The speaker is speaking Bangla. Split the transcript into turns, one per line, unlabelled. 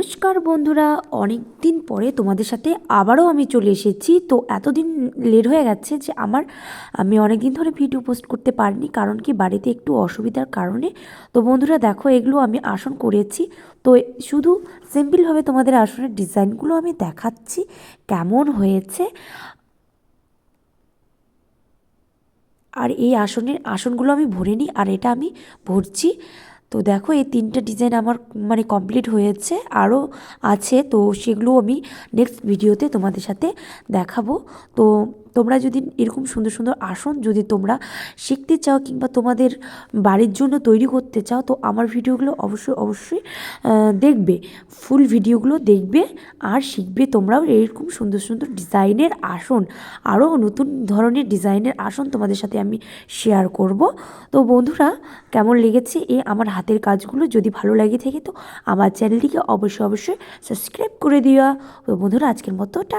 নমস্কার বন্ধুরা অনেক দিন পরে তোমাদের সাথে আবারও আমি চলে এসেছি। তো এতদিন লেট হয়ে গেছে যে আমার, আমি অনেক দিন ধরে ভিডিও পোস্ট করতে পারিনি, কারণ কি বাড়িতে একটু অসুবিধার কারণে। তো বন্ধুরা, দেখো, এগুলো আমি আসন করেছি। তো শুধু সিম্পলভাবে তোমাদের আসনের ডিজাইনগুলো আমি দেখাচ্ছি, কেমন হয়েছে। আর এই আসনের, আসনগুলো আমি ভরে নিই, আর এটা আমি ভরছি। তো দেখো এই তিনটা ডিজাইন আমার মানে কমপ্লিট হয়েছে, আরও আছে, তো সেগুলো আমি নেক্সট ভিডিওতে তোমাদের সাথে দেখাবো। তো তোমরা যদি এরকম সুন্দর সুন্দর আসন যদি তোমরা শিখতে চাও কিংবা তোমাদের বাড়ির জন্য তৈরি করতে চাও, তো আমার ভিডিওগুলো অবশ্যই অবশ্যই দেখবে। ফুল ভিডিওগুলো দেখবে আর শিখবে তোমরাও এরকম সুন্দর সুন্দর ডিজাইনের আসন, আরও নতুন ধরনের ডিজাইনের আসন তোমাদের সাথে আমি শেয়ার করব। তো বন্ধুরা, কেমন লেগেছে এই আমার হাতের কাজগুলো? যদি ভালো লাগে থাকে তো আমার চ্যানেলটিকে অবশ্যই অবশ্যই সাবস্ক্রাইব করে দিও। তো বন্ধুরা, আজকের মতো টা